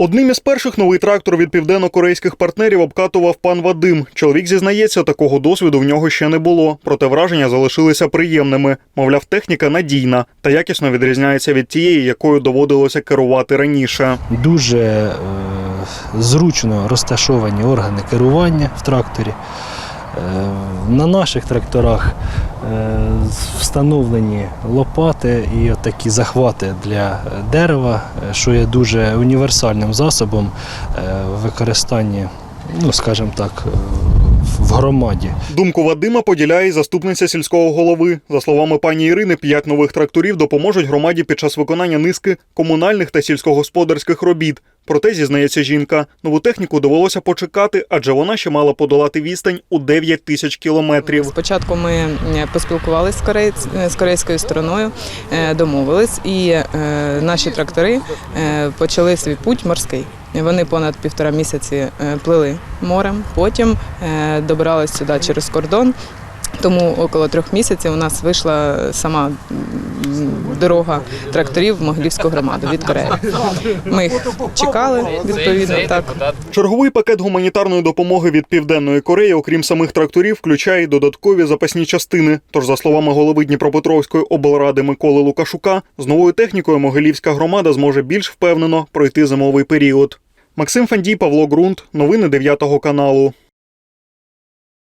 Одним із перших новий трактор від південно-корейських партнерів обкатував пан Вадим. Чоловік зізнається, такого досвіду в нього ще не було. Проте враження залишилися приємними. Мовляв, техніка надійна та якісно відрізняється від тієї, якою доводилося керувати раніше. Дуже е, зручно розташовані органи керування в тракторі. Е, На наших тракторах е, встановлені лопати і такі захвати для дерева, е, що є дуже універсальним засобом використання, ну скажімо так, е, в громаді. Думку Вадима поділяє заступниця сільського голови. За словами пані Ірини, п'ять нових тракторів допоможуть громаді під час виконання низки комунальних та сільськогосподарських робіт. Проте, зізнається жінка, нову техніку довелося почекати, адже вона ще мала подолати відстань у 9 тисяч кілометрів. Спочатку ми е, поспілкувалися з, корейць, е, з корейською стороною, е, домовились, і е, наші трактори почали свій путь морський. Вони понад півтора місяці е, плили морем, потім е, добирались сюди через кордон. Тому около трьох місяців у нас вийшла сама дорога тракторів в Могилівську громаду від Кореї. Ми їх чекали відповідно так. Черговий пакет гуманітарної допомоги від Південної Кореї, окрім самих тракторів, включає й додаткові запасні частини. Тож, за словами голови Дніпропетровської облради Миколи Лукашука, з новою технікою Могилівська громада зможе більш впевнено пройти зимовий період. Максим Фандій, Павло Ґрунт. Новини 9 каналу.